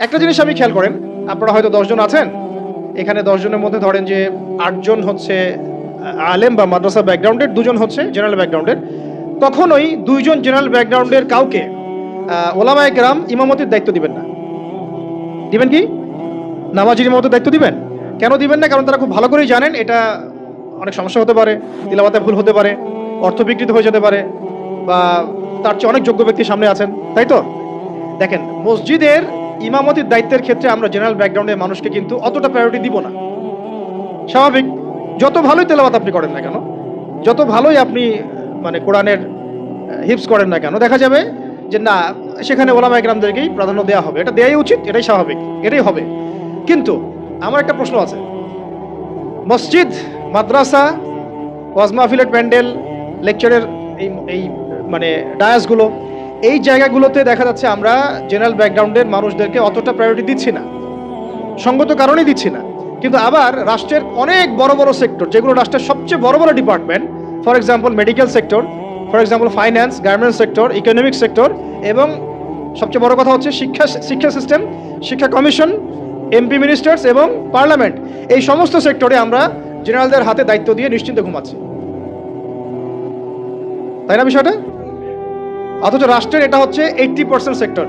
একটা জিনিস আমি খেয়াল করেন, আপনারা হয়তো দশজন আছেন, এখানে দশজনের মধ্যে ধরেন যে আটজন হচ্ছে আলেম বা মাদ্রাসা ব্যাকগ্রাউন্ডের দুজন হচ্ছে জেনারেল ব্যাকগ্রাউন্ডের কখনোই দুইজন জেনারেল ব্যাকগ্রাউন্ডের কাউকে ওলামায়ে কেরাম ইমামতির দায়িত্ব দিবেন না। দিবেন কি? নামাজির মতো দায়িত্ব দিবেন? কেন দিবেন না? কারণ তারা খুব ভালো করেই জানেন, এটা অনেক সমস্যা হতে পারে তিলাবাতে ভুল হতে পারে, অর্থ বিকৃত হয়ে যেতে পারে, বা তার চেয়ে অনেক যোগ্য ব্যক্তি সামনে আছেন, তাই তো? দেখেন, মসজিদের ইমামতির দায়িত্বের ক্ষেত্রে আমরা জেনারেল ব্যাকগ্রাউন্ডের মানুষকে কিন্তু অতটা প্রায়োরিটি দিব না। স্বাভাবিক, যত ভালোই তেলাবাত আপনি করেন না কেন, যত ভালোই আপনি মানে কোরআনের হিপস করেন না কেন, দেখা যাবে যে না, সেখানে ওলামা একরামদেরকেই প্রাধান্য দেওয়া হবে। এটা দেওয়াই উচিত, এটাই স্বাভাবিক, এটাই হবে। কিন্তু আমার একটা প্রশ্ন আছে। মসজিদ, মাদ্রাসা, ওয়াজ মাহফিলের প্যান্ডেল, লেকচারের এই এই মানে ডায়াসগুলো এই জায়গাগুলোতে দেখা যাচ্ছে আমরা জেনারেল ব্যাকগ্রাউন্ডের মানুষদেরকে অতটা প্রায়োরিটি দিচ্ছি না। সঙ্গত কারণেই দিচ্ছি না। কিন্তু আবার রাষ্ট্রের অনেক বড় বড় সেক্টর যেগুলো রাষ্ট্রের সবচেয়ে বড় বড় department for example medical sector for example finance garments sector economic sector এবং সবচেয়ে বড় কথা হচ্ছে শিক্ষা শিক্ষা সিস্টেম শিক্ষা কমিশন এমপি মিনিস্টার্স এবং পার্লামেন্ট এই সমস্ত সেক্টরে আমরা জেনারেলদের হাতে দায়িত্ব দিয়ে নিশ্চিন্তে ঘুমাচ্ছি। তাই না বিষয়টা? অথচ রাষ্ট্রের এটা হচ্ছে এইটটি পার্সেন্ট সেক্টর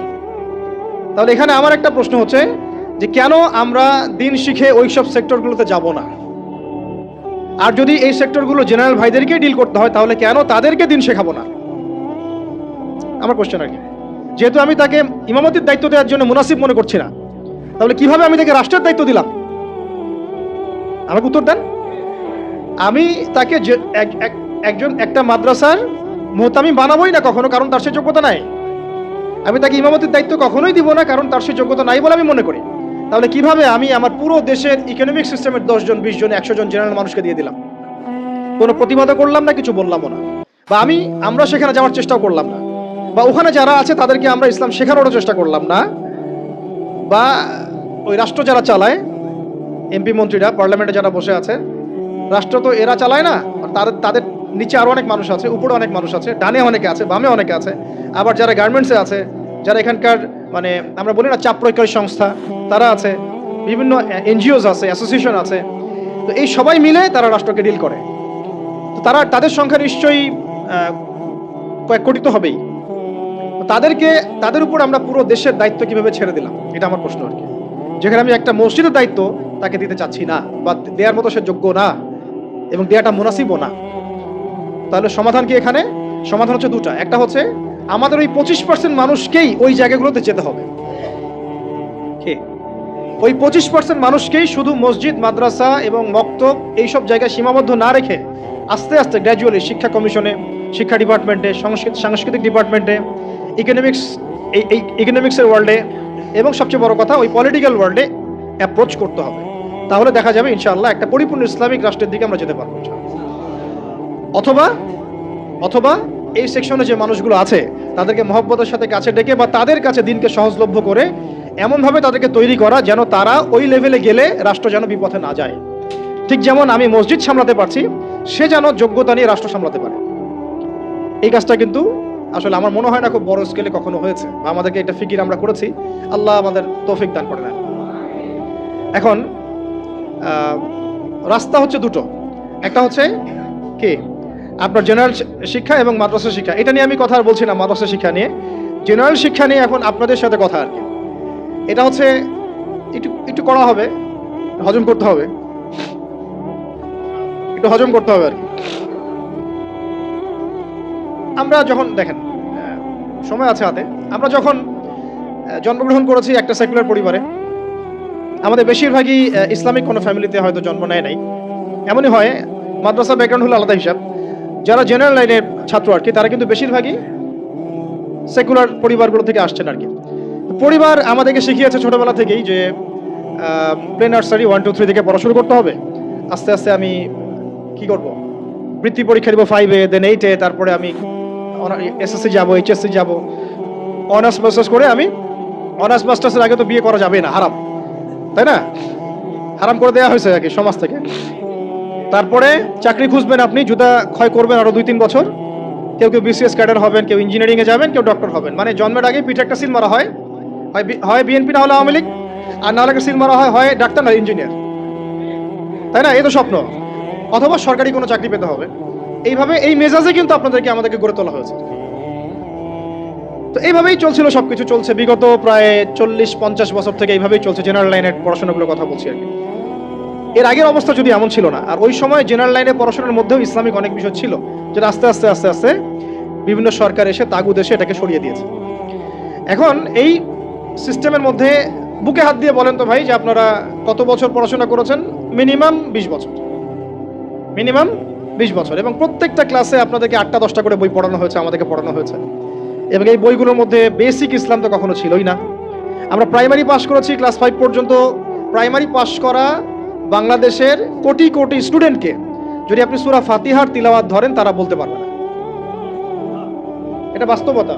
তাহলে এখানে আমার একটা প্রশ্ন হচ্ছে যে কেন আমরা দিন শিখে ওই সব সেক্টরগুলোতে যাব না? আর যদি এই সেক্টরগুলো জেনারেল ভাইদেরকে ডিল করতে হয়, তাহলে কেন তাদেরকে দিন শেখাবো না? আমার কোশ্চেন আর কি। যেহেতু আমি তাকে ইমামতির দায়িত্ব দেওয়ার জন্য মুনাসিব মনে করছি না, তাহলে কীভাবে আমি তাকে রাষ্ট্রের দায়িত্ব দিলাম? আমাকে উত্তর দেন। আমি তাকে একজন একটা মাদ্রাসার মোহতামি বানাবোই না কখনো, কারণ তার সে যোগ্যতা নাই। আমি তাকে ইমামতির দায়িত্ব কখনোই দিব না, কারণ তার সে যোগ্যতা নাই বলে আমি মনে করি। তাহলে কীভাবে আমি আমার পুরো দেশের ইকোনমিক সিস্টেমের দশজন বিশ জন একশো জন জেনারেল মানুষকে দিয়ে দিলাম? কোনো প্রতিবাদও করলাম না, কিছু বললামও না। বা আমি, আমরা সেখানে যাওয়ার চেষ্টাও করলাম না। বা ওখানে যারা আছে, তাদেরকে আমরা ইসলাম শেখানোরও চেষ্টা করলাম না। বা ওই রাষ্ট্র যারা চালায় এমপি মন্ত্রীরা পার্লামেন্টে যারা বসে আছে, রাষ্ট্র তো এরা চালায় না, তাদের তাদের নিচে আরও অনেক মানুষ আছে, উপরে অনেক মানুষ আছে, ডানে অনেকে আছে, বামে অনেকে আছে, আবার যারা গার্মেন্টসে আছে, যারা এখানকার মানে আমরা বলি না চাপ প্রয়োগকারী সংস্থা, তারা আছে, বিভিন্ন এনজিওস আছে, অ্যাসোসিয়েশন আছে, তো এই সবাই মিলে তারা রাষ্ট্রকে ডিল করে। তো তারা, তাদের সংখ্যা নিশ্চয়ই কয়েক কোটি তো হবেই। তাদেরকে, তাদের উপর আমরা পুরো দেশের দায়িত্ব কীভাবে ছেড়ে দিলাম, এটা আমার প্রশ্ন আর কি। যেখানে আমি একটা মসজিদের দায়িত্ব তাকে দিতে চাচ্ছি না, বা দেওয়ার মতো সে যোগ্য না, এবং দেওয়াটা মুনাসিবও না। তাহলে সমাধান কি এখানে? সমাধান হচ্ছে দুটা। একটা হচ্ছে, আমাদের ওই পঁচিশ পার্সেন্ট মানুষকেই ওই জায়গাগুলোতে যেতে হবে। ওই পঁচিশ পার্সেন্ট মানুষকেই শুধু মসজিদ, মাদ্রাসা এবং মক্তব এইসব জায়গায় সীমাবদ্ধ না রেখে আস্তে আস্তে গ্র্যাজুয়ালি শিক্ষা কমিশনে, শিক্ষা ডিপার্টমেন্টে, সংস্কৃত, সাংস্কৃতিক ডিপার্টমেন্টে ইকোনমিক্স এই ইকোনমিক্সের ওয়ার্ল্ডে এবং সবচেয়ে বড় কথা, ওই পলিটিক্যাল ওয়ার্ল্ডে অ্যাপ্রোচ করতে হবে। তাহলে দেখা যাবে, ইনশাআল্লাহ, একটা পরিপূর্ণ ইসলামিক রাষ্ট্রের দিকে আমরা যেতে পারব। অথবা অথবা এই সেকশনে যে মানুষগুলো আছে, তাদেরকে মহব্বতের সাথে কাছে ডেকে বা তাদের কাছে দিনকে সহজলভ্য করে এমনভাবে তাদেরকে তৈরি করা যেন তারা ওই লেভেলে গেলে রাষ্ট্র যেন বিপথে না যায়। ঠিক যেমন আমি মসজিদ সামলাতে পারছি, সে যেন যোগ্যতা নিয়ে রাষ্ট্র সামলাতে পারে। এই কাজটা কিন্তু আসলে আমার মনে হয় না খুব বড় স্কেলে কখনো হয়েছে বা আমাদেরকে এটা ফিকির আমরা করেছি। আল্লাহ আমাদের তৌফিক দান করে নেন এখন রাস্তা হচ্ছে দুটো। একটা হচ্ছে কি? আপনার জেনারেল শিক্ষা এবং মাদ্রাসা শিক্ষা। এটা নিয়ে আমি কথা আর বলছি না, মাদ্রাসা শিক্ষা নিয়ে। জেনারেল শিক্ষা নিয়ে এখন আপনাদের সাথে কথা আর কি। এটা হচ্ছে, একটু একটু করা হবে, হজম করতে হবে। একটু হজম করতে হবে আর কি। আমরা যখন, দেখেন সময় আছে হাতে। আমরা যখন জন্মগ্রহণ করেছি একটা সেকুলার পরিবারে, আমাদের বেশিরভাগই ইসলামিক কোনো ফ্যামিলিতে হয়তো জন্ম নেয় নাই। এমনই হয়, মাদ্রাসা ব্যাকগ্রাউন্ড হলো আলাদা হিসাব। যারা জেনারেল লাইনের ছাত্র আর কি, তারা কিন্তু বেশিরভাগই সেকুলার পরিবারগুলো থেকে আসছেন আর কি। পরিবার আমাদেরকে শিখিয়েছে ছোটবেলা থেকেই যে play nursery one two three থেকে পড়া শুরু করতে হবে। আস্তে আস্তে আমি কি করব? বৃত্তি পরীক্ষা দিব ফাইভে দেন এইটে তারপরে আমি এসএসসি যাব এইচএসসি যাব। অনার্স মাস্টার্স করে আমি অনার্স মাস্টার্সের আগে তো বিয়ে করা যাবে না, হারাম। তাই না? হারাম করে দেওয়া হয়েছে আর কি সমাজ থেকে। তারপরে চাকরি খুঁজবেন আপনি, জুতা ক্ষয় করবেন আরও দুই তিন বছর। কেউ কেউ বিসিএস ক্যাডার হবেন, কেউ ইঞ্জিনিয়ারিং এ যাবেন, কেউ ডক্টর হবেন। মানে জন্মের আগে পিঠে একটা সিল মারা হয়। হয় বিএনপি না হলে আওয়ামী লীগ, আর না হলে সিল মারা হয় হয় ডাক্তার না ইঞ্জিনিয়ার তাই না? এই তো স্বপ্ন। অথবা সরকারি কোনো চাকরি পেতে হবে। এইভাবে এই মেজাজে কিন্তু আপনাদেরকে আমাদেরকে গড়ে তোলা হয়েছে। তো এইভাবেই চলছিল সবকিছু। চলছে বিগত প্রায় চল্লিশ পঞ্চাশ বছর থেকে এইভাবেই চলছে। জেনারেল লাইনের পড়াশোনাগুলোর কথা বলছি আর কি। এর আগের অবস্থা যদি এমন ছিল না, আর ওই সময় জেনারেল লাইনে পড়াশোনার মধ্যেও ইসলামিক অনেক বিষয় ছিল, যেটা আস্তে আস্তে আস্তে আস্তে বিভিন্ন সরকার এসে তাগুদ এসে এটাকে সরিয়ে দিয়েছে। এখন এই সিস্টেমের মধ্যে বুকে হাত দিয়ে বলেন তো ভাই যে আপনারা কত বছর পড়াশোনা করেছেন? মিনিমাম বিশ বছর। মিনিমাম বিশ বছর। এবং প্রত্যেকটা ক্লাসে আপনাদেরকে আটটা, দশটা করে বই পড়ানো হয়েছে, আমাদেরকে পড়ানো হয়েছে। এবং এই বইগুলোর মধ্যে বেসিক ইসলাম তো কখনো ছিলই না। আমরা প্রাইমারি পাস করেছি ক্লাস ফাইভ পর্যন্ত প্রাইমারি পাস করা বাংলাদেশের কোটি কোটি স্টুডেন্টকে যদি আপনি সুরা ফাতিহার তিলাওয়াত ধরেন, তারা বলতে পারবে না। এটা বাস্তবতা।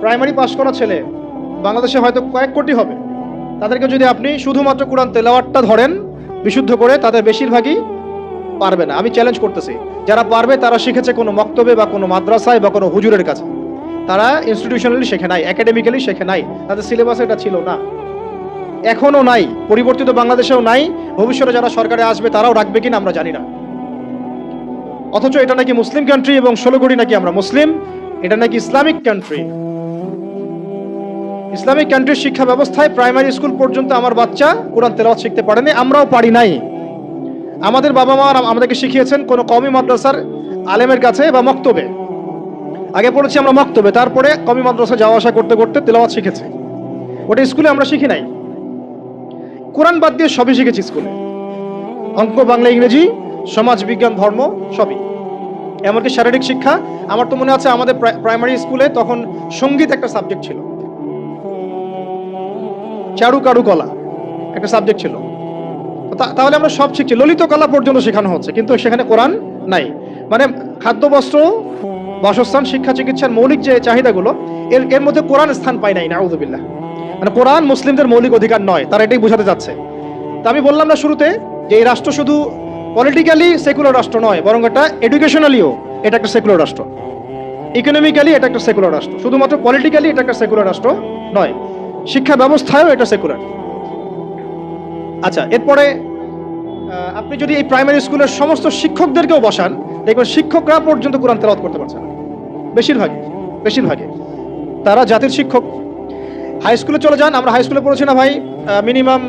প্রাইমারি পাশ করা ছেলে বাংলাদেশে হয়তো কয়েক কোটি হবে। তাদেরকে যদি আপনি শুধুমাত্র কোরআন তেলাওয়াতটা ধরেন, বিশুদ্ধ করে, তাদের বেশিরভাগই পারবে না। আমি চ্যালেঞ্জ করতেছি। যারা পারবে, তারা শিখেছে কোনো মক্তবে বা কোনো মাদ্রাসায় বা কোনো হুজুরের কাছে। তারা ইনস্টিটিউশনালি শেখে নাই একাডেমিক্যালি শেখে নাই। তাদের সিলেবাস এটা ছিল না। এখনও নাই, পরিবর্তিত বাংলাদেশেও নাই, ভবিষ্যতে যারা সরকারে আসবে তারাও রাখবে কিনা আমরা জানি না। অথচ এটা নাকি মুসলিম কান্ট্রি এবং ষোলো কোটি নাকি আমরা মুসলিম, এটা নাকি ইসলামিক কান্ট্রি ইসলামিক কান্ট্রির শিক্ষা ব্যবস্থায় প্রাইমারি স্কুল পর্যন্ত আমার বাচ্চা কোরআন তেলাওয়াত শিখতে পারেনি, আমরাও পারি নাই। আমাদের বাবা মা আমাদেরকে শিখিয়েছেন কোনো কমি মাদ্রাসার আলেমের কাছে বা মক্তবে। আগে পড়েছি আমরা মক্তবে, তারপরে কমি মাদ্রাসা যাওয়া আসা করতে করতে তেলাওয়াত শিখেছে। ওটা স্কুলে আমরা শিখি নাই। কোরআন বাদ দিয়ে সবই শিখেছি স্কুলে। অঙ্ক, বাংলা, ইংরেজি, সমাজ, বিজ্ঞান, ধর্ম, সবই। এমনকি শারীরিক শিক্ষা, আমার তো মনে আছে আমাদের প্রাইমারি স্কুলে তখন সংগীত একটা সাবজেক্ট ছিল। চারু কারু কলা একটা সাবজেক্ট ছিল। তাহলে আমরা সব শিখছি। ললিত কলা পর্যন্ত শেখানো হচ্ছে, কিন্তু সেখানে কোরআন নাই। মানে খাদ্য, বস্ত্র, বাসস্থান, শিক্ষা, চিকিৎসার মৌলিক যে চাহিদাগুলো, এর এর মধ্যে কোরআন স্থান পায় নাই নাউদুবিল্লাহ মানে কোরআন মুসলিমদের মৌলিক অধিকার নয়, তারা এটাই বোঝাতে যাচ্ছে তা আমি বললাম না শুরুতে যে এই রাষ্ট্র শুধু পলিটিক্যালি সেকুলার রাষ্ট্র নয়, বরং এটা এডুকেশনালিও এটা একটা সেকুলার রাষ্ট্র। ইকোনমিক্যালি এটা একটা সেকুলার রাষ্ট্র। শুধুমাত্র পলিটিক্যালি এটা একটা সেকুলার রাষ্ট্র নয়, শিক্ষা ব্যবস্থায়ও এটা সেকুলার আচ্ছা এরপরে আপনি যদি এই প্রাইমারি স্কুলের সমস্ত শিক্ষকদেরকেও বসান, দেখবেন শিক্ষকরা পর্যন্ত কোরআন তেলাওয়াত করতে পারছে না। বেশিরভাগই বেশিরভাগই। তারা জাতির শিক্ষক হাই স্কুলে চলে যান, আমরা হাই স্কুলে পড়েছি না ভাই। মিনিমাম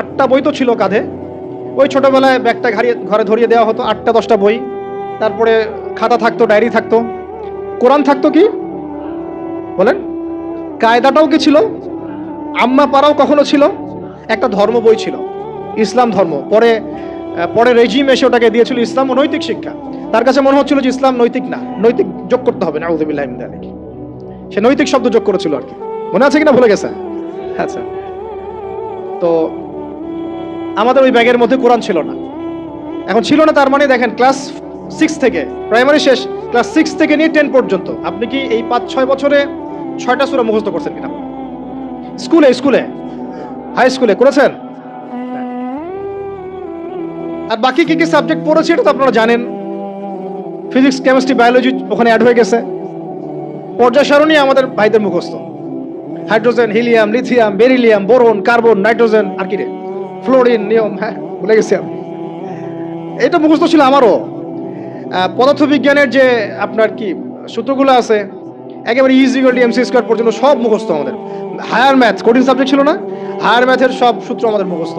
আটটা বই তো ছিল কাঁধে। ওই ছোটোবেলায় ব্যাগটা ঘাড়িয়ে, ঘরে ধরিয়ে দেওয়া হতো, আটটা, দশটা বই। তারপরে খাতা থাকতো, ডায়েরি থাকতো। কোরআন থাকতো কি? বলেন। কায়দাটাও কি ছিল? আম্মা পাড়াও কখনো ছিল? একটা ধর্ম বই ছিল, ইসলাম ধর্ম। পরে পরে রেজিম এসে ওটাকে দিয়েছিল ইসলাম ও নৈতিক শিক্ষা। তার কাছে মনে হচ্ছিল যে ইসলাম নৈতিক না, নৈতিক যোগ করতে হবে না সে নৈতিক শব্দ যোগ করেছিল আর কি। মনে আছে কিনা ভুলে গেছে? আচ্ছা। তো আমাদের ওই ব্যাগের মধ্যে কোরআন ছিল না। এখন ছিল না, তার মানে দেখেন ক্লাস সিক্স থেকে, প্রাইমারি শেষ, ক্লাস সিক্স থেকে নিয়ে টেন পর্যন্ত। আপনি কি এই পাঁচ, ছয় বছরে ছয়টা সুরা মুখস্থ করছেন কিনা? স্কুলে স্কুলে? হাই স্কুলে, করেছেন? আর বাকি কি কি সাবজেক্ট পড়েছি এটা তো আপনারা জানেন। ফিজিক্স, কেমিস্ট্রি, বায়োলজি ওখানে অ্যাড হয়ে গেছে। পর্যায় সারণী আমাদের ভাইদের মুখস্থ। Hydrogen, helium, lithium, beryllium, boron, carbon, nitrogen, আর কি রে? ফ্লোরিন, নিয়ম হ্যাঁ ভুলে গেছি আমি। এটা মুখস্থ ছিল আমারও। পদার্থবিজ্ঞানের যে আপনার কি সূত্রগুলো আছে, একেবারে ইজিগল এমসি স্কোয়ার পর্যন্ত সব মুখস্থ আমাদের। হায়ার ম্যাথ কঠিন সাবজেক্ট ছিল না? হায়ার ম্যাথের সব সূত্র আমাদের মুখস্থ।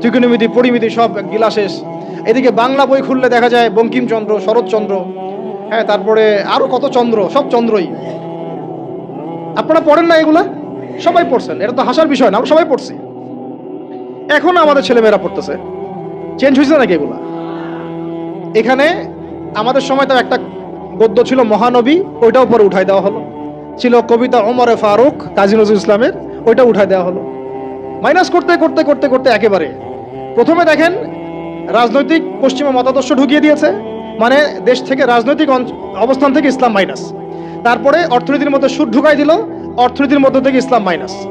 ত্রিকোণমিতি, পরিমিতি সব গিলা শেষ। এদিকে বাংলা বই খুললে দেখা যায় বঙ্কিমচন্দ্র, শরৎচন্দ্র হ্যাঁ তারপরে আরও কত চন্দ্র, সব চন্দ্রই। আপনারা পড়েন না এগুলা? সবাই পড়ছেন, এটা তো হাসার বিষয় না সবাই পড়ছি। এখন আমাদের ছেলেমেয়েরা পড়তেছে। চেঞ্জ হয়েছে নাকি এগুলা? এখানে আমাদের সময় তো একটা গদ্য ছিল মহানবী ওইটা উপরে উঠাই দেওয়া হলো। ছিল কবিতা ওমরে ফারুক, কাজী নজরুল ইসলামের ওইটা উঠাই দেওয়া হলো। মাইনাস করতে করতে করতে করতে একেবারে। প্রথমে দেখেন রাজনৈতিক পশ্চিমা মতাদর্শ ঢুকিয়ে দিয়েছে মানে দেশ থেকে রাজনৈতিক অবস্থান থেকে ইসলাম মাইনাস। তারপরে অর্থনীতির মধ্যে সুদ ঢুকাই দিল, অর্থনীতির মধ্যে থেকে ইসলাম মাইনাস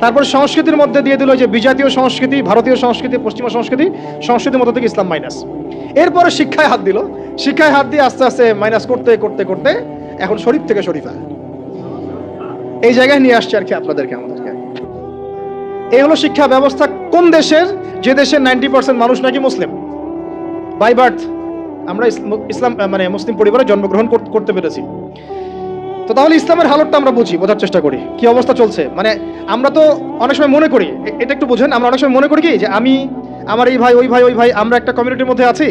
তারপরে সংস্কৃতির মধ্যে দিয়ে দিল যে বিজাতীয় সংস্কৃতি, ভারতীয় সংস্কৃতি, পশ্চিমা সংস্কৃতি, সংস্কৃতির মধ্যে থেকে ইসলাম মাইনাস এরপরে শিক্ষায় হাত দিল। শিক্ষায় হাত দিয়ে আস্তে আস্তে মাইনাস করতে করতে করতে এখন শরীফ থেকে শরীফা। এই জায়গায় নিয়ে আসছে আর কি আপনাদেরকে আমাদেরকে। এই হলো শিক্ষা ব্যবস্থা। কোন দেশের? যে দেশের নাইনটি পার্সেন্ট মানুষ নাকি মুসলিম? বাই বার্থ আমরা ইসলাম- মানে মুসলিম পরিবারে জন্মগ্রহণ করতে পেরেছি। তো তাহলে ইসলামের হালতটা আমরা বুঝি, বোঝার চেষ্টা করি। কি অবস্থা চলছে? মানে আমরা তো অনেক সময় মনে করি এটা একটু বুঝেন, আমরা অনেক সময় মনে করি কি, যে আমি, আমার এই ভাই, ওই ভাই ওই ভাই, আমরা একটা কমিউনিটির মধ্যে আছি।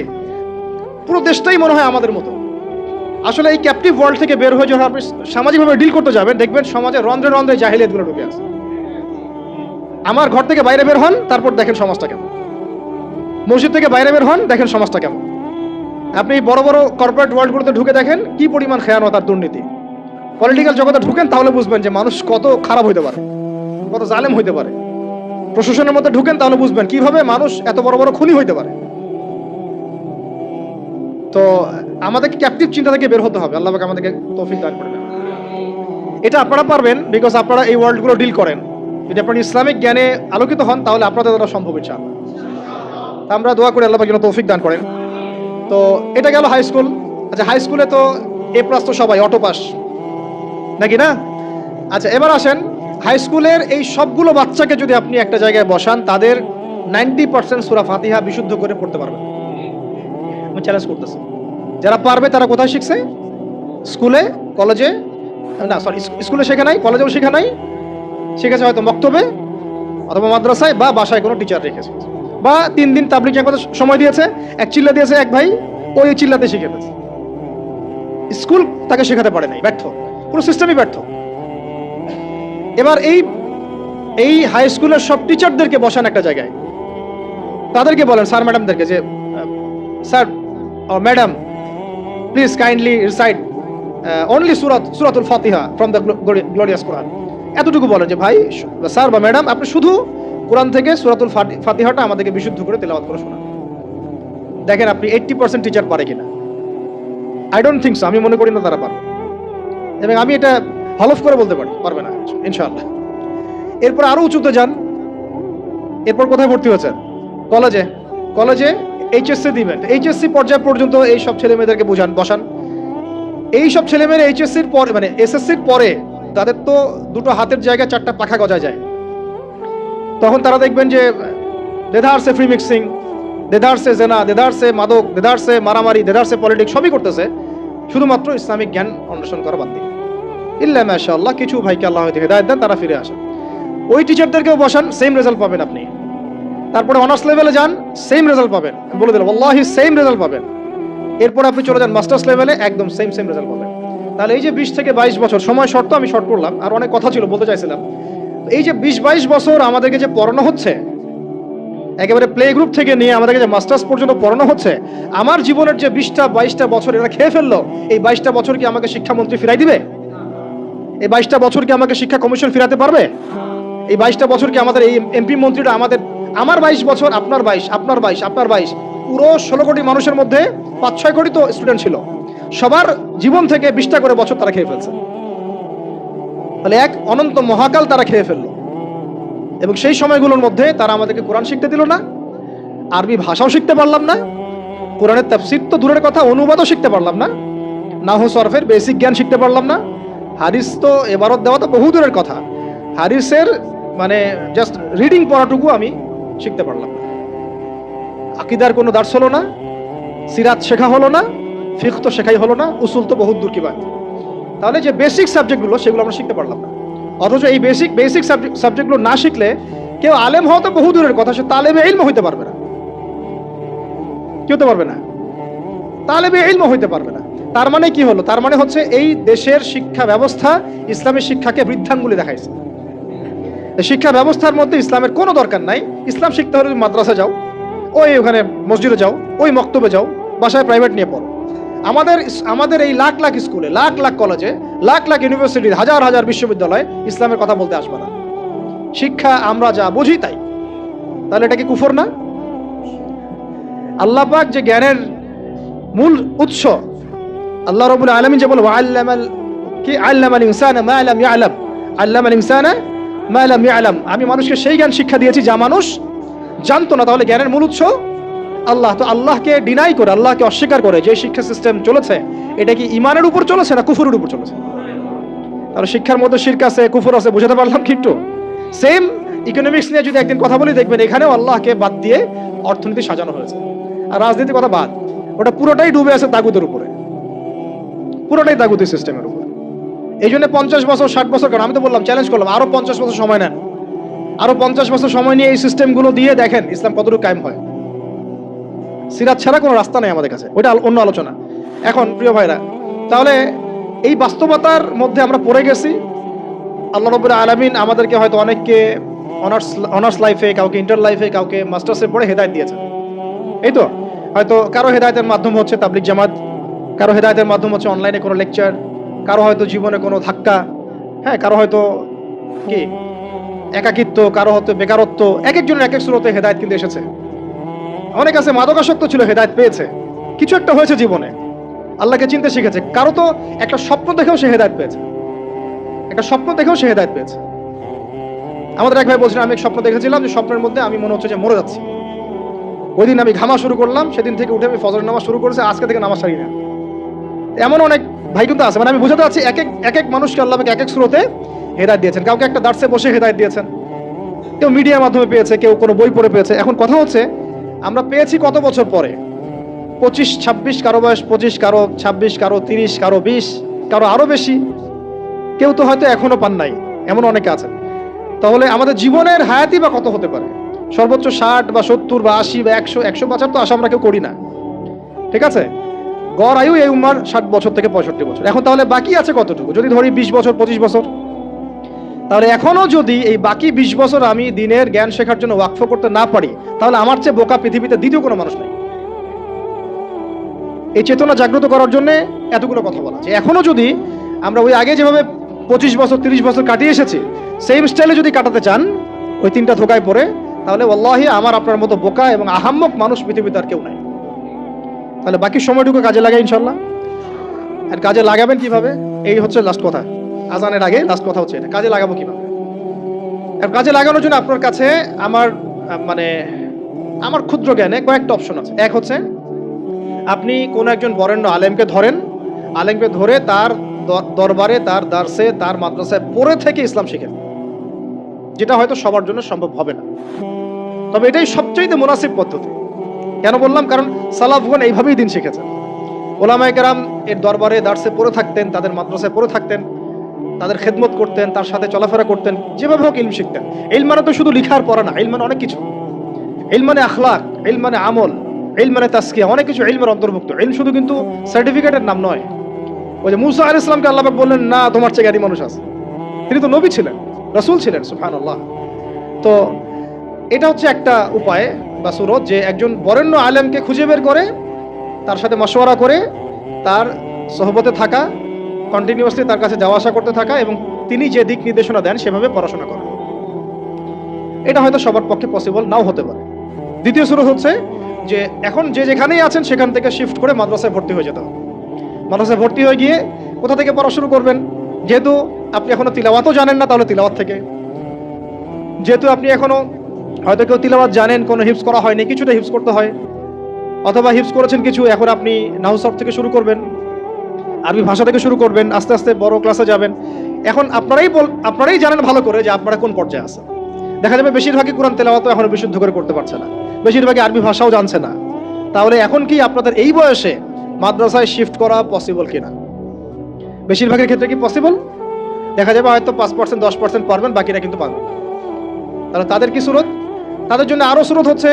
পুরো দেশটাই মনে হয় আমাদের মতো। আসলে এই ক্যাপটিভ ওয়ার্ল্ড থেকে বের হয়ে যখন আপনি সামাজিকভাবে ডিল করতে যাবেন, দেখবেন সমাজে রন্ধ্রে রন্ধ্রে জাহিলিয়াতগুলো ঢুকে আছে। আমার ঘর থেকে বাইরে বের হন, তারপর দেখেন সমাজটা কেমন। মসজিদ থেকে বাইরে বের হন, দেখেন সমাজটা কেমন। আপনি বড় বড় কর্পোরেট ওয়ার্ল্ডগুলোতে ঢুকে দেখেন, কি পরিমাণ খেয়ানত আর দুর্নীতি। পলিটিক্যাল জগতে ঢুকেন, তাহলে বুঝবেন যে মানুষ কত খারাপ হইতে পারে, কত জালেম হইতে পারে। প্রশাসনের মধ্যে ঢুকেন, তাহলে বুঝবেন কীভাবে মানুষ এত বড় বড় খুনি হইতে পারে। তো আমাদেরকে ক্যাপটিভ চিন্তা থেকে বের হতে হবে। আল্লাহ আমাদেরকে তৌফিক দান করে এটা আপনারা পারবেন বিকজ আপনারা এই ওয়ার্ল্ডগুলো ডিল করেন। যদি আপনারা ইসলামিক জ্ঞানে আলোকিত হন, তাহলে আপনাদের দ্বারা সম্ভব তা আমরা দোয়া করি আল্লাহ যেন তৌফিক দান করেন। তো এটা গেল হাই স্কুল আচ্ছা হাই স্কুলে তো এ প্লাস তো সবাই অটো পাস নাকি না? আচ্ছা এবার আসেন হাই স্কুলের এই সবগুলো বাচ্চাকে যদি আপনি একটা জায়গায় বসান, তাদের নাইনটি পার্সেন্ট সুরা ফাতিহা বিশুদ্ধ করে পড়তে পারবে আমি চ্যালেঞ্জ করতেছি। যারা পারবে, তারা কোথায় শিখছে? স্কুলে কলেজে না সরি স্কুলে শেখা নাই কলেজেও শেখা নাই। শিখেছে হয়তো মক্তবে অথবা মাদ্রাসায় বা বাসায় কোনো টিচার রেখেছে। বা তিন দিন তাবলিক সময় দিয়েছে, এক চিল্লা দিয়েছে এক ভাই, ওই চিল্লাতে শিখে স্কুল তাকে শেখাতে পারে নাই, ব্যর্থ। পুরো সিস্টেমই ব্যর্থ। এবার এই এই হাই স্কুলের সব টিচারদেরকে বসান একটা জায়গায়। তাদেরকে বলেন স্যার ম্যাডামদেরকে যে sir madam please kindly recite only সুরাত, সুরাতুল ফাতিহা ফ্রম দ্য গ্লোরিয়াস কোরআন এতটুকু বলেন যে, ভাই স্যার বা ম্যাডাম আপনি শুধু কোরআন থেকে সুরাতুল ফাতি- ফাতিহাটা আমাদেরকে বিশুদ্ধ করে তেলাওয়াত করে শোনান। দেখেন আপনি এইট্টি পার্সেন্ট টিচার পারে কিনা। আই ডোন্ট থিঙ্ক সো আমি মনে করি না তারা পারবে। এবং আমি এটা হলফ করে বলতে পারি পারবে না, ইনশাআল্লাহ। এরপর আরও উঁচুতে যান। এরপর কোথায় ভর্তি হয়েছেন? কলেজে। কলেজে এইচএসসি দিবেন। এইচএসসি পর্যায় পর্যন্ত এই সব ছেলে মেয়েদেরকে বোঝান, বসান। এই সব ছেলে মেয়েরা এইচএসসির পরে মানে এসএসসির পরে তাদের তো দুটো হাতের জায়গায় চারটা পাখা গজা যায়। তখন তারা দেখবেন যে দেধারসে ফ্রি মিক্সিং দেধারসে জেনা দেধারসে মাদক দেধারসে মারামারি দেধারসে পলিটিক্স, সবই করতেছে। শুধুমাত্র ইসলামিক জ্ঞান অন্বেষণ করা বাদ দিয়ে। ইল্লা মাশাআল্লাহ, কিছু ভাইকে আল্লাহ হয়তো হেদায়ত দেন, তারা ফিরে আসেন। ওই টিচারদেরকেও বসান সেম রেজাল্ট পাবেন আপনি। তারপরে অনার্স লেভেলে যান সেম রেজাল্ট পাবেন। বলে দিলাম, আল্লাহি সেম রেজাল্ট পাবেন। এরপর আপনি চলে যান মাস্টার্স লেভেলে একদম সেম সেম রেজাল্ট পাবেন। তাহলে এই যে বিশ থেকে বাইশ বছর, সময় শর্ত আমি শর্ট করলাম, আর অনেক কথা ছিল, বলতে চাইছিলাম। এই যে বিশ বাইশ বছর আমাদেরকে যে পড়ানো হচ্ছে, একেবারে প্লে গ্রুপ থেকে নিয়ে আমাদেরকে যে মাস্টার্স পর্যন্ত পড়ানো হচ্ছে, আমার জীবনের যে বিশটা বাইশটা বছর এরা খেয়ে ফেলল, এই বাইশটা বছর কি আমাকে শিক্ষামন্ত্রী ফিরাই দিবে? এই বাইশটা বছর কি আমাকে শিক্ষা কমিশন ফিরাতে পারবে? এই বাইশটা বছর কি আমাদের এই এমপি মন্ত্রীরা আমাদের, আমার বাইশ বছর, আপনার বাইশ আপনার বাইশ আপনার বাইশ, পুরো ষোলো কোটি মানুষের মধ্যে পাঁচ ছয় কোটি তো স্টুডেন্ট ছিল। সবার জীবন থেকে বিশটা করে বছর তারা খেয়ে ফেলছে। তাহলে এক অনন্ত মহাকাল তারা খেয়ে ফেলল। এবং সেই সময়গুলোর মধ্যে তারা আমাদেরকে কোরআন শিখতে দিল না, আরবি ভাষাও শিখতে পারলাম না, কোরআনের তাফসির তো দূরের কথা, অনুবাদও শিখতে পারলাম না, নাহু সরফের বেসিক জ্ঞান শিখতে পারলাম না হারিস তো এবারত দেওয়া তো বহু দূরের কথা। হারিসের মানে জাস্ট রিডিং পড়াটুকু আমি শিখতে পারলাম। আকিদার কোনো দার্স হলো না, সিরাত শেখা হলো না ফিক তো শেখাই হলো না, উসুল তো বহুত দূর কি বাদ তাহলে যে বেসিক সাবজেক্টগুলো সেগুলো আমরা শিখতে পারলাম না। অথচ এই বেসিক বেসিক সাবজেক্টগুলো না শিখলে কেউ আলেম হওয়া তো বহু দূরের কথা, সে তালেবে ইলম হইতে পারবে না। কি হতে পারবে না। তালেবে ইলম হইতে পারবে না। তার মানে কি হলো? তার মানে হচ্ছে এই দেশের শিক্ষা ব্যবস্থা ইসলামের শিক্ষাকে বৃদ্ধাঙ্গুলি দেখাইছে। শিক্ষা ব্যবস্থার মধ্যে ইসলামের কোনো দরকার নাই। ইসলাম শিখতে হলে মাদ্রাসা যাও, ওই ওখানে মসজিদে যাও, ওই মক্তবে যাও, বাসায় প্রাইভেট নিয়ে পড়ো। আমাদের আমাদের এই লাখ লাখ স্কুলে, লাখ লাখ কলেজে লাখ লাখ ইউনিভার্সিটি হাজার হাজার বিশ্ববিদ্যালয়ে ইসলামের কথা বলতে আসবে না। শিক্ষা আমরা যা বুঝি তাই। তাহলে এটা কি কুফর না? আল্লাহ পাক যে জ্ঞানের মূল উৎস আল্লাহ রবুল আলমিন যে বলে আল্লামাল কি? আল্লামাল ইনসান মা আলাম ইয়ালাম। আল্লামাল ইনসান মা আলাম ইয়ালাম। আমি মানুষকে সেই জ্ঞান শিক্ষা দিয়েছি যা মানুষ জানতো না। তাহলে জ্ঞানের মূল উৎস আল্লাহ। তো আল্লাহকে ডিনাই করে, আল্লাহকে অস্বীকার করে যে শিক্ষা সিস্টেম চলেছে, এটা কি ইমানের উপর চলেছে না কুফুরের উপর চলেছে? তাহলে শিক্ষার মধ্যে শির্ক আছে, কুফুর আছে, বুঝাতে পারলাম কি একটু? সেম ইকোনমিক্স নিয়ে যদি একদিন কথা বলি, দেখবেন এখানেও আল্লাহকে বাদ দিয়ে অর্থনীতি সাজানো হয়েছে। আর রাজনীতির কথা বাদ, ওটা পুরোটাই ডুবে আছে তাগুদের উপরে। পুরোটাই তাগুতি সিস্টেমের উপরে। এই জন্য পঞ্চাশ বছর, ষাট বছর কারণ আমি তো বললাম চ্যালেঞ্জ করলাম, আরও পঞ্চাশ বছর সময় নেন। আরও পঞ্চাশ বছর সময় নিয়ে এই সিস্টেমগুলো দিয়ে দেখেন ইসলাম কতটুকু কায়েম হয়। সিরাত ছাড়া কোনো রাস্তা নেই আমাদের কাছে, ওইটা অন্য আলোচনা। এখন, প্রিয় ভাইরা, তাহলে এই বাস্তবতার মধ্যে আমরা পড়ে গেছি। আল্লাহ রবুল্লা আলমিন আমাদেরকে হয়তো অনেককে অনার্স অনার্স লাইফে কাউকে ইন্টার লাইফে কাউকে মাস্টার্সে পড়ে হেদায়ত দিয়েছে এই তো, হয়তো কারও হেদায়তের মাধ্যম হচ্ছে তাবলিক জামাত কারও হেদায়তের মাধ্যম হচ্ছে অনলাইনে কোনো লেকচার কারও হয়তো জীবনে কোনো ধাক্কা হ্যাঁ কারও হয়তো কি? একাকিত্ব, কারও হয়তো বেকারত্ব এক একজনের এক এক স্রোতে হেদায়ত কিন্তু এসেছে। অনেক আছে, মাদকাসক্ত ছিল, হেদায়ত পেয়েছে। কিছু একটা হয়েছে জীবনে। আল্লাহকে চিনতে শিখেছে। কারও তো একটা স্বপ্ন দেখেও সে হেদায়ত পেয়েছে। একটা স্বপ্ন দেখেও সে হেদায়ত পেয়েছে। আমাদের এক ভাই বলছিলেন আমি এক স্বপ্ন দেখেছিলাম যে স্বপ্নের মধ্যে আমি মনে হচ্ছে যে মরে যাচ্ছি। ওই দিন আমি ঘামা শুরু করলাম, সেদিন থেকে উঠে আমি ফজর নামাজ শুরু করেছি, আজকে থেকে নামাজ ছাড়ি না। এমন অনেক ভাই কিন্তু আছে। মানে আমি বুঝাতে পারছি এক এক এক এক মানুষকে আল্লাহ এক এক স্রোতে হেদায়ত দিয়েছেন। কাউকে একটা দার্সে বসে হেদায়ত দিয়েছেন। কেউ মিডিয়ার মাধ্যমে পেয়েছে, কেউ কোনো বই পড়ে পেয়েছে। এখন কথা হচ্ছে, আমরা পেয়েছি কত বছর পরে? পঁচিশ, ছাব্বিশ, কারও বয়স পঁচিশ, কারও ছাব্বিশ, কারও তিরিশ, কারও বিশ, কারও আরও বেশি। কেউ তো হয়তো এখনও পান নাই, এমন অনেকে আছেন। তাহলে আমাদের জীবনের হায়াতি বা কত হতে পারে? সর্বোচ্চ ষাট বা সত্তর বা আশি বা একশো একশো বছর তো আশা আমরা কেউ করি না। ঠিক আছে? গড় আয়ু এই উম্মার ষাট বছর থেকে পঁয়ষট্টি বছর। এখন তাহলে বাকি আছে কতটুকু? যদি ধরি বিশ বছর, পঁচিশ বছর, তাহলে এখনও যদি এই বাকি বিশ বছর আমি দিনের জ্ঞান শেখার জন্য ওয়াকফ করতে না পারি, তাহলে আমার চেয়ে বোকা পৃথিবীতে দ্বিতীয় কোনো মানুষ নেই। এই চেতনা জাগ্রত করার জন্য এতগুলো কথা বলা যে এখনও যদি আমরা ওই আগে যেভাবে পঁচিশ বছর, তিরিশ বছর কাটিয়ে এসেছি সেম স্টাইলে যদি কাটাতে চান, ওই তিনটা ধোকায় পড়ে, তাহলে ওল্লাহি আমার আপনার মতো বোকা এবং আহাম্মক মানুষ পৃথিবীতে আর কেউ নাই। তাহলে বাকি সময়টুকু কাজে লাগাই ইনশাল্লাহ আর কাজে লাগাবেন কীভাবে? এই হচ্ছে লাস্ট কথা। আজানের আগে লাস্ট কথা হচ্ছে এটা। কাজে লাগাবো কীভাবে? আর কাজে লাগানোর জন্য আপনার কাছে আমার মানে আমার ক্ষুদ্র জ্ঞানে কয়েকটা অপশন আছে। এক হচ্ছে, আপনি কোন একজন বরেণ্য আলেমকে ধরেন। আলেমকে ধরে তার দরবারে, তার দার্সে, তার মাদ্রাসায় পড়ে থেকে ইসলাম শিখেন। যেটা হয়তো সবার জন্য সম্ভব হবে না। তবে এটাই সবচাইতে মুনাসিব পদ্ধতি। কেন বললাম? কারণ সালাফগণ এইভাবেই দিন শিখেছেন। ওলামায় কেরাম এর দরবারে দার্সে পড়ে থাকতেন, তাদের মাদ্রাসায় পড়ে থাকতেন, তাদের খেদমত করতেন, তার সাথে চলাফেরা করতেন, যেভাবে হোক ইলম শিখতেন। ইল মানে তো শুধু লিখার পড়া না ইল মানে অনেক কিছু। ইল মানে আখলাক ইল মানে আমল ইল মানে তাস্কিয়া অনেক কিছু ইলমের অন্তর্ভুক্ত। ইলম শুধু কিন্তু সার্টিফিকেটের নাম নয়। ওই যে মুসা আল ইসলামকে আল্লাহ বললেন, না, তোমার চেয়ে জ্ঞানী মানুষ আছে। তিনি তো নবী ছিলেন, রসুল ছিলেন সুফান আল্লাহ তো এটা হচ্ছে একটা উপায়। বা সুরত যে একজন বরেণ্য আলেমকে খুঁজে বের করে, তার সাথে মশওয়ারা করে, তার সহবতে থাকা কন্টিনিউয়াসলি তার কাছে যাওয়া আসা করতে থাকা এবং তিনি যে দিক নির্দেশনা দেন সেভাবে পড়াশোনা করা এটা হয়তো সবার পক্ষে পসিবল নাও হতে পারে। দ্বিতীয় সুরত হচ্ছে যে এখন যে যেখানেই আছেন, সেখান থেকে শিফট করে মাদ্রাসায় ভর্তি হয়ে যেতে হবে। মাদ্রাসায় ভর্তি হয়ে গিয়ে কোথা থেকে পড়া শুরু করবেন? যেহেতু আপনি এখনও তিলাওয়াতও জানেন না, তাহলে তিলাওয়াত থেকে। যেহেতু আপনি এখনও হয়তো কেউ তিলাওয়াত জানেন, কোনো হিপস করা হয়নি কিছুটা হিপস করতে হয়। অথবা হিপস করেছেন কিছু, এখন আপনি নাউসব থেকে শুরু করবেন, আরবি ভাষা থেকে শুরু করবেন, আস্তে আস্তে বড় ক্লাসে যাবেন। এখন আপনারাই বল, আপনারাই জানেন ভালো করে যে আপনারা কোন পর্যায়ে আছেন। দেখা যাবে বেশিরভাগই কোরআন তেলাওয়াত এখনও বিশুদ্ধ করে করতে পারছে না। বেশিরভাগই আরবি ভাষাও জানছে না। তাহলে এখন কি আপনাদের এই বয়সে মাদ্রাসায় শিফট করা পসিবল কিনা? বেশিরভাগের ক্ষেত্রে কি পসিবল দেখা যাবে হয়তো পাঁচ পার্সেন্ট দশ পার্সেন্ট পারবেন, বাকিরা কিন্তু পারবেন তাহলে তাদের কি সুরত? তাদের জন্য আরও স্রোত হচ্ছে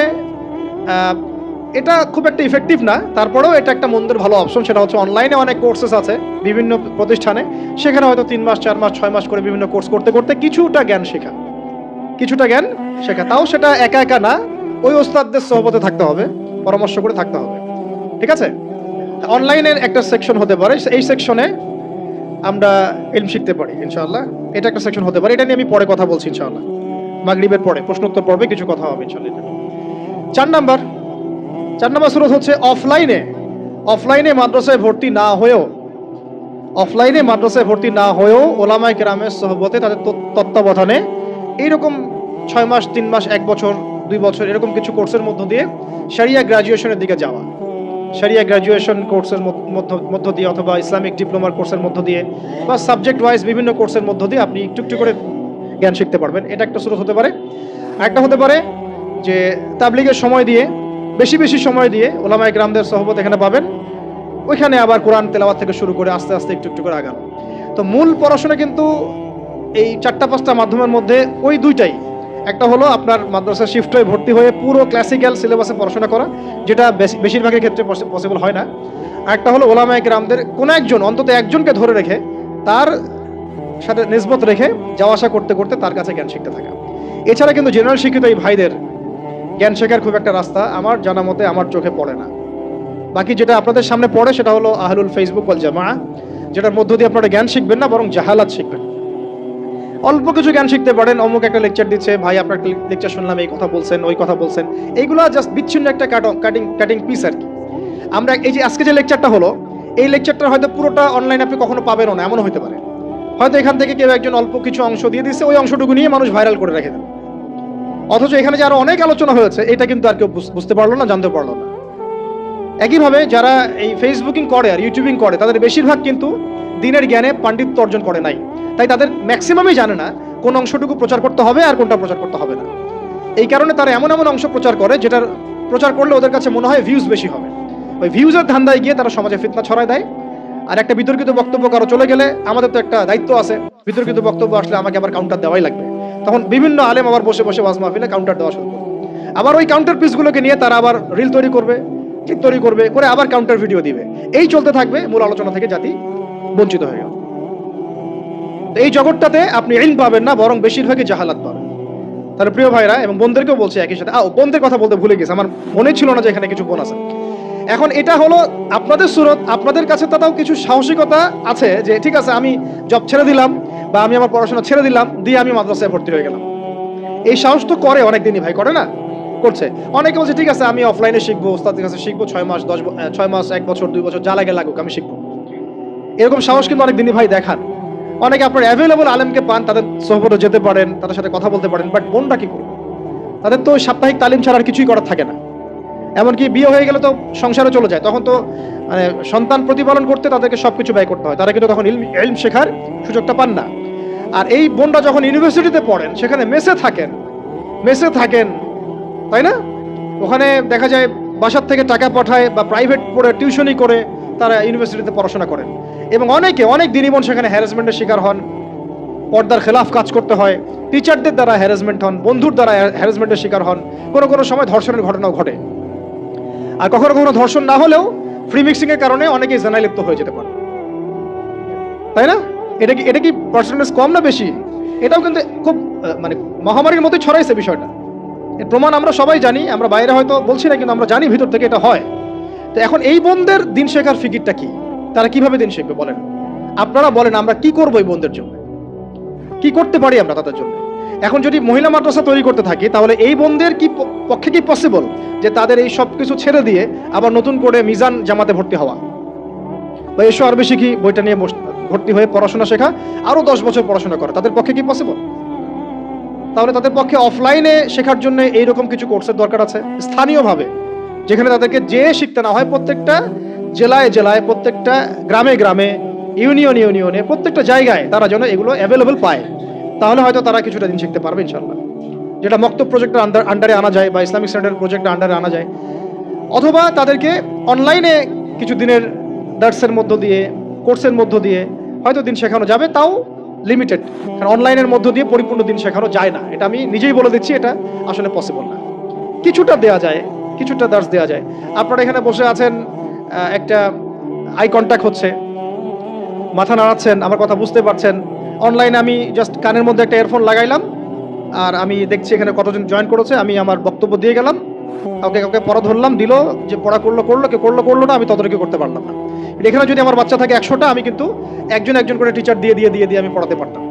এটা খুব একটা ইফেক্টিভ না। তারপরেও এটা একটা মন্দের ভালো অপশন সেটা হচ্ছে অনলাইনে অনেক কোর্সেস আছে বিভিন্ন প্রতিষ্ঠানে। সেখানে হয়তো তিন মাস, চার মাস, ছয় মাস করে বিভিন্ন কোর্স করতে করতে কিছুটা জ্ঞান শেখা। কিছুটা জ্ঞান শেখা। তাও সেটা একা একা না, ওই ওস্তাদদের সহবতে থাকতে হবে, পরামর্শ করে থাকতে হবে। ঠিক আছে? অনলাইনের একটা সেকশন হতে পারে, এই সেকশনে আমরা ইলম শিখতে পারি, ইনশাআল্লাহ। এটা একটা সেকশন হতে পারে। এটা নিয়ে আমি পরে কথা বলছি, ইনশাআল্লাহ। মাগরিবের পরে, প্রশ্নোত্তর পর্বে কিছু কথা হবে চলে চার নাম্বার চার নাম্বার স্রোত হচ্ছে অফলাইনে। অফলাইনে মাদ্রাসায় ভর্তি না হয়েও, অফলাইনে মাদ্রাসায় ভর্তি না হয়েও ওলামায় কেরামের সহবতে তাদের তত- তত্ত্বাবধানে এইরকম ছয় মাস, তিন মাস, এক বছর, দুই বছর এরকম কিছু কোর্সের মধ্য দিয়ে সারিয়া গ্রাজুয়েশনের দিকে যাওয়া। সারিয়া গ্রাজুয়েশন কোর্সের মধ্য দিয়ে অথবা ইসলামিক ডিপ্লোমার কোর্সের মধ্য দিয়ে বা সাবজেক্ট ওয়াইজ বিভিন্ন কোর্সের মধ্য দিয়ে আপনি একটু একটু করে জ্ঞান শিখতে পারবেন। এটা একটা স্রোত হতে পারে। একটা হতে পারে যে তাবলিগের সময় দিয়ে, বেশি বেশি সময় দিয়ে ওলামায় গ্রামদের সহবত এখানে পাবেন। ওইখানে আবার কোরআন তেলাওয়াত থেকে শুরু করে আস্তে আস্তে একটু একটু করে আগানো। তো মূল পড়াশোনা কিন্তু এই চারটা পাঁচটা মাধ্যমের মধ্যে ওই দুইটাই। একটা হলো আপনার মাদ্রাসা শিফট হয়ে ভর্তি হয়ে পুরো ক্লাসিক্যাল সিলেবাসে পড়াশোনা করা, যেটা বেশি- বেশিরভাগের ক্ষেত্রে পসিবল হয় না। একটা হলো ওলামায় গ্রামদের কোনো একজন, অন্তত একজনকে ধরে রেখে তার সাথে নিসবত রেখে যাওয়া আসা করতে করতে তার কাছে জ্ঞান শিখতে থাকা। এছাড়া কিন্তু জেনারেল শিক্ষিত এই ভাইদের জ্ঞান শেখার খুব একটা রাস্তা আমার জানা মতে আমার চোখে পড়ে না। বাকি যেটা আপনাদের সামনে পড়ে সেটা হলো আহলুল ফেসবুক ওয়াল জামা যেটার মধ্য দিয়ে আপনারা জ্ঞান শিখবেন না, বরং জাহালাত শিখবেন। অল্প কিছু জ্ঞান শিখতে পারেন, অমুক একটা লেকচার দিচ্ছে, ভাই আপনার লেকচার শুনলাম, এই কথা বলছেন, ওই কথা বলছেন, এইগুলো জাস্ট বিচ্ছিন্ন একটা কাটিং কাটিং পিস আর কি। আমরা এই যে আজকে যে লেকচারটা হলো, এই লেকচারটা হয়তো পুরোটা অনলাইন আপনি কখনো পাবেনও না, এমনও হতে পারে। হয়তো এখান থেকে কেউ একজন অল্প কিছু অংশ দিয়ে দিচ্ছে ওই অংশটুকু নিয়ে মানুষ ভাইরাল করে রেখে অথচ এখানে যে আরও অনেক আলোচনা হয়েছে, এটা কিন্তু আর কেউ বুঝ- বুঝতে পারল না, জানতে পারল না। একইভাবে যারা এই ফেসবুকিং করে আর ইউটিউবিং করে, তাদের বেশিরভাগ কিন্তু দিনের জ্ঞানে পাণ্ডিত্য অর্জন করে নাই। তাই তাদের ম্যাক্সিমামই জানে না কোন অংশটুকু প্রচার করতে হবে আর কোনটা প্রচার করতে হবে না। এই কারণে তারা এমন এমন অংশ প্রচার করে, যেটার প্রচার করলে ওদের কাছে মনে হয় ভিউজ বেশি হবে। ওই ভিউজের ধান্দায় গিয়ে তারা সমাজে ফিতনা ছড়ায় দেয়। আর একটা বিতর্কিত বক্তব্য কারও চলে গেলে আমাদের তো একটা দায়িত্ব আছে। বিতর্কিত বক্তব্য আসলে আমাকে আবার কাউন্টার দেওয়াই লাগবে। তখন বিভিন্ন আলেম আবার বসে বসে ওয়াজ মাহফিলে কাউন্টার দেওয়া শুরু করবে। আবার ওই কাউন্টার পিসগুলোকে নিয়ে তারা আবার রিল তৈরি করবে ক্লিপ তৈরি করবে, করে আবার কাউন্টার ভিডিও দিবে। এই চলতে থাকবে মূল আলোচনা থেকে জাতি বঞ্চিত হয়ে গেল। এই জগৎটাতে আপনি ইলম পাবেন না, বরং বেশিরভাগই জাহালাত পাবেন। তাহলে প্রিয় ভাইরা এবং বোনদেরকেও বলছি একই সাথে। আও বোনদের কথা বলতে ভুলে গেছে। আমার মনে ছিল না যে এখানে কিছু বোন আছে। এখন এটা হলো আপনাদের সুরত, আপনাদের কাছে তাও কিছু সাহসিকতা আছে যে, ঠিক আছে, আমি জব ছেড়ে দিলাম বা আমি আমার পড়াশোনা ছেড়ে দিলাম, দিয়ে আমি মাদ্রাসায় ভর্তি হয়ে গেলাম। এই সাহস তো করে অনেকদিনই ভাই, করে না? করছে। অনেকে বলছে, ঠিক আছে, আমি অফলাইনে শিখব, ওস্তাদের কাছে শিখব, ছয় মাস, দশ ছয় মাস, এক বছর, দুই বছর, যা লাগে লাগুক, আমি শিখব। এরকম সাহস কিন্তু অনেক দিনই ভাই দেখান। অনেকে আপনার অ্যাভেলেবল আলেমকে পান, তাদের সহবতে যেতে পারেন, তাদের সাথে কথা বলতে পারেন বাট বোনরা কি করবে? তাদের তো সাপ্তাহিক তালিম ছাড়া আর কিছুই করার থাকে না। এমনকি বিয়ে হয়ে গেলে তো সংসারে চলে যায়। তখন তো মানে সন্তান প্রতিপালন করতে তাদেরকে সব কিছু ব্যয় করতে হয়। তারা কিন্তু তখন ইলম শেখার সুযোগটা পান না। আর এই বোনরা যখন ইউনিভার্সিটিতে পড়েন, সেখানে মেসে থাকেন মেসে থাকেন, তাই না? ওখানে দেখা যায় বাসার থেকে টাকা পাঠায় বা প্রাইভেট পড়ে টিউশনই করে তারা ইউনিভার্সিটিতে পড়াশোনা করেন। এবং অনেকে, অনেক দিনই বোন সেখানে হ্যারাসমেন্টের শিকার হন, পর্দার খেলাফ কাজ করতে হয় টিচারদের দ্বারা হ্যারাসমেন্ট হন, বন্ধুর দ্বারা হ্যারাসমেন্টের শিকার হন, কোনো কোনো সময় ধর্ষণের ঘটনাও ঘটে। আর কখনো কখনো ধর্ষণ না হলেও ফ্রি মিক্সিং এর কারণে অনেকেই জানায় লিপ্ত হয়ে যেতে পারে। তাই না? এটা কি এটা কি পার্সেন্টেজ কম না বেশি? এটাও কিন্তু খুব মানে মহামারীর মতোই ছড়াইছে বিষয়টা। এর প্রমাণ আমরা সবাই জানি, আমরা বাইরে হয়তো বলছি না, কিন্তু আমরা জানি ভিতর থেকে এটা হয়। তো এখন এই বোনদের দিন শেখার ফিকিরটা কি? তারা কীভাবে দিন শিখবে বলেন? আপনারা বলেন, আমরা কি করব এই বোনদের জন্য? কি করতে পারি আমরা তাদের জন্য? এখন যদি মহিলা মাদ্রাসা তৈরি করতে থাকি, তাহলে এই বোনদের কি পক্ষে কি পসিবল যে তাদের এই সব কিছু ছেড়ে দিয়ে আবার নতুন করে মিজান জামাতে ভর্তি হওয়া। বা এসো আরবি শিখি, বইটা নিয়ে ভর্তি হয়ে পড়াশোনা শেখা, আরও দশ বছর পড়াশোনা করা। তাদের পক্ষে কি পসিবল তাহলে তাদের পক্ষে অফলাইনে শেখার জন্য এইরকম কিছু কোর্সের দরকার আছে, স্থানীয়ভাবে, যেখানে তাদেরকে যে শিখতে না হয় প্রত্যেকটা জেলায় জেলায়, প্রত্যেকটা গ্রামে গ্রামে, ইউনিয়ন ইউনিয়নে, প্রত্যেকটা জায়গায় তারা যেন এগুলো অ্যাভেলেবল পায়। তাহলে হয়তো তারা কিছুটা দিন শিখতে পারবে ইনশাল্লাহ যেটা মক্ত প্রজেক্টের আন্ডার আন্ডারে আনা যায় বা ইসলামিক স্ট্যান্ডার্ড প্রজেক্টের আন্ডারে আনা যায়। অথবা তাদেরকে অনলাইনে কিছু দিনের দার্সের মধ্য দিয়ে কোর্সের মধ্য দিয়ে হয়তো দিন শেখানো যাবে, তাও লিমিটেড কারণ অনলাইনের মধ্য দিয়ে পরিপূর্ণ দিন শেখানো যায় না। এটা আমি নিজেই বলে দিচ্ছি, এটা আসলে পসিবল না। কিছুটা দেয়া যায়, কিছুটা দার্স দেওয়া যায়। আপনারা এখানে বসে আছেন একটা আই কন্ট্যাক্ট হচ্ছে। মাথা নাড়াচ্ছেন, আমার কথা বুঝতে পারছেন। অনলাইনে আমি জাস্ট কানের মধ্যে একটা ইয়ারফোন লাগাইলাম, আর আমি দেখছি এখানে কতজন জয়েন করেছে, আমি আমার বক্তব্য দিয়ে গেলাম। কাউকে কাউকে পড়া ধরলাম, দিল, যে পড়া করল করল, কে করল করল না, আমি তদারকি করতে পারলাম না। এখানে যদি আমার বাচ্চা থাকে একশোটা, আমি কিন্তু একজন একজন করে টিচার দিয়ে দিয়ে দিয়ে দিয়ে আমি পড়াতে পারতাম।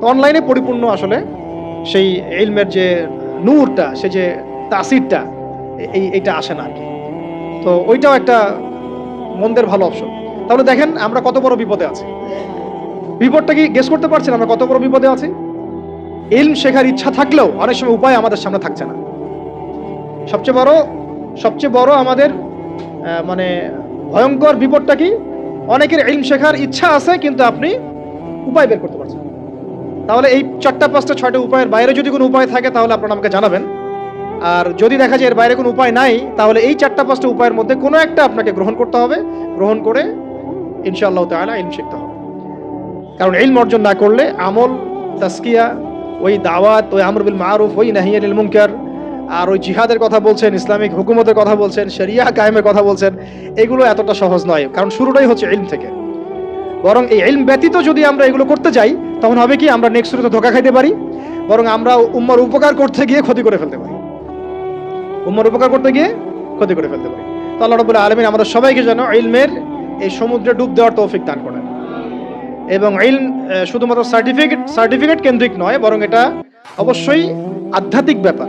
তো অনলাইনে পরিপূর্ণ আসলে সেই এলমের যে নূরটা, সে যে তাসিরটা, এই, এইটা আসে না আর কি। তো ওইটাও একটা মন্দের ভালো অপশন তাহলে দেখেন আমরা কত বড় বিপদে আছি। বিপদটা কি গেস করতে পারছেন? আমরা কত বড় বিপদে আছি? ইলম শেখার ইচ্ছা থাকলেও অনেক সময় উপায় আমাদের সামনে থাকছে না। সবচেয়ে বড় সবচেয়ে বড় আমাদের মানে ভয়ঙ্কর বিপদটা কি? অনেকের ইলম শেখার ইচ্ছা আছে, কিন্তু আপনি উপায় বের করতে পারছেন তাহলে এই চারটা, পাঁচটা, ছয়টা উপায়ের বাইরে যদি কোনো উপায় থাকে, তাহলে আপনারা আমাকে জানাবেন। আর যদি দেখা যায় এর বাইরে কোনো উপায় নাই, তাহলে এই চারটা, পাঁচটা উপায়ের মধ্যে কোনো একটা আপনাকে গ্রহণ করতে হবে। গ্রহণ করে ইনশাআল্লাহ তাআলা ইলম শিখতে হবে। কারণ ইলম অর্জন না করলে আমল তাস্কিয়া ওই দাওয়াত, ওই আমর বিল মারুফ, ওই নাহিয়ানিল মুনকার, আর ওই জিহাদের কথা বলছেন, ইসলামিক হুকুমতের কথা বলছেন, শরিয়া কায়েমের কথা বলছেন, এগুলো এতটা সহজ নয়। কারণ শুরুটাই হচ্ছে ইলম থেকে। বরং এই ইলম ব্যতীত যদি আমরা এগুলো করতে যাই, তখন হবে কি, আমরা নেক্সট শুরুতে ধোকা খাইতে পারি, বরং আমরা উম্মার উপকার করতে গিয়ে ক্ষতি করে ফেলতে পারি। উম্মার উপকার করতে গিয়ে ক্ষতি করে ফেলতে পারি। তো আল্লাহ রবুল্লাহ আলমিন আমাদের সবাইকে যেন ইলমের এই সমুদ্রে ডুব দেওয়ার তৌফিক দান করেন। এবং ইলম শুধুমাত্র সার্টিফিকেট সার্টিফিকেট কেন্দ্রিক নয়, বরং এটা অবশ্যই আধ্যাত্মিক ব্যাপার।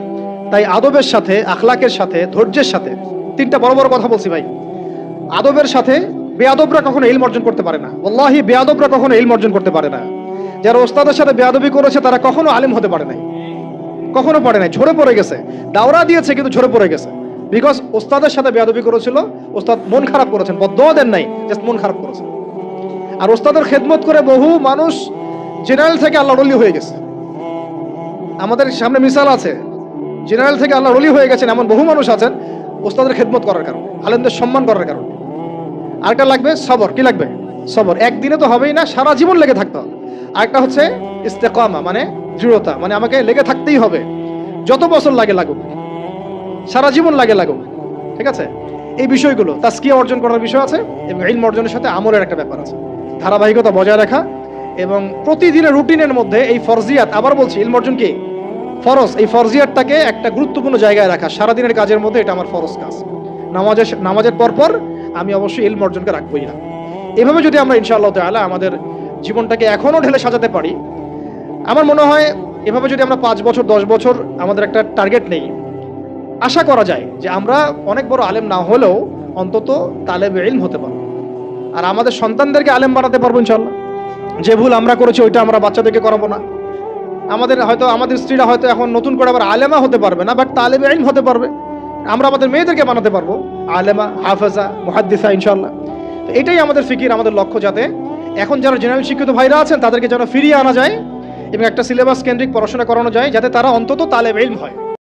তাই আদবের সাথে, আখলাকের সাথে, ধৈর্যের সাথে, তিনটা বড় বড় কথা বলছি ভাই। আদবের সাথে বেয়াদবরা কখনো ইলম অর্জন করতে পারে না। ওল্লাহি বেয়াদবরা কখনো ইলম অর্জন করতে পারে না। যারা ওস্তাদের সাথে বেয়াদবি করেছে, তারা কখনো আলিম হতে পারে নাই। কখনো পারে নাই। ঝরে পড়ে গেছে। দাওরা দিয়েছে, কিন্তু ঝরে পড়ে গেছে। বিকজ ওস্তাদের সাথে বেয়াদবি করেছিল, ওস্তাদ মন খারাপ করেছেন বদয়া দেন নাই জাস্ট মন খারাপ করেছে আর ওস্তাদের খেদমত করে বহু মানুষ জেনারেল থেকে আল্লাহ রলি হয়ে গেছে। আমাদের সামনে মিসাল আছে, জেনারেল থেকে আল্লাহ রলি হয়ে গেছেন এমন বহু মানুষ আছেন ওস্তাদের খেদমত করার কারণে, আলেমদের সম্মান করার কারণে। আরেকটা লাগবে, সবর। কি লাগবে? সবর। একদিনে তো হবেই না, সারা জীবন লেগে থাকতে হবে। আরেকটা হচ্ছে ইস্তেকামা মানে দৃঢ়তা মানে আমাকে লেগে থাকতেই হবে। যত বছর লাগে লাগুক, সারা জীবন লাগে লাগুক, ঠিক আছে? এই বিষয়গুলো তাস্কিয়া অর্জন করার বিষয় আছে এবং অর্জনের সাথে আমলের একটা ব্যাপার আছে। ধারাবাহিকতা বজায় রাখা এবং প্রতিদিনের রুটিনের মধ্যে এই ফরজিয়াত, আবার বলছি, ইলম অর্জন কি? ফরজ। এই ফরজিয়াতটাকে একটা গুরুত্বপূর্ণ জায়গায় রাখা। সারাদিনের কাজের মধ্যে এটা আমার ফরজ কাজ। নামাজের নামাজের পরপর আমি অবশ্যই ইলম অর্জনকে রাখবই না। এভাবে যদি আমরা, ইনশাআল্লাহ তাআলা, আমাদের জীবনটাকে এখনও ঢেলে সাজাতে পারি, আমার মনে হয় এভাবে যদি আমরা পাঁচ বছর, দশ বছর আমাদের একটা টার্গেট নেই, আশা করা যায় যে আমরা অনেক বড় আলেম না হলেও অন্তত তালেব ইলম হতে পারব। আর আমাদের সন্তানদেরকে আলেম বানাতে পারব ইনশাল্লাহ যে ভুল আমরা করেছি, ওইটা আমরা বাচ্চাদেরকে করাবো না। আমাদের হয়তো, আমাদের স্ত্রীরা হয়তো এখন নতুন করে আবার আলেমা হতে পারবে না বাট তালেব ইলম হতে পারবে। আমরা আমাদের মেয়েদেরকে বানাতে পারব। আলেমা, হাফেজা, মুহাদ্দিসা ইনশাল্লাহ তো এটাই আমাদের ফিকির, আমাদের লক্ষ্য যাতে এখন যারা জেনারেল শিক্ষিত ভাইরা আছেন, তাদেরকে যেন ফিরিয়ে আনা যায় এবং একটা সিলেবাস কেন্দ্রিক পড়াশোনা করানো যায়, যাতে তারা অন্তত তালেব ইলম হয়।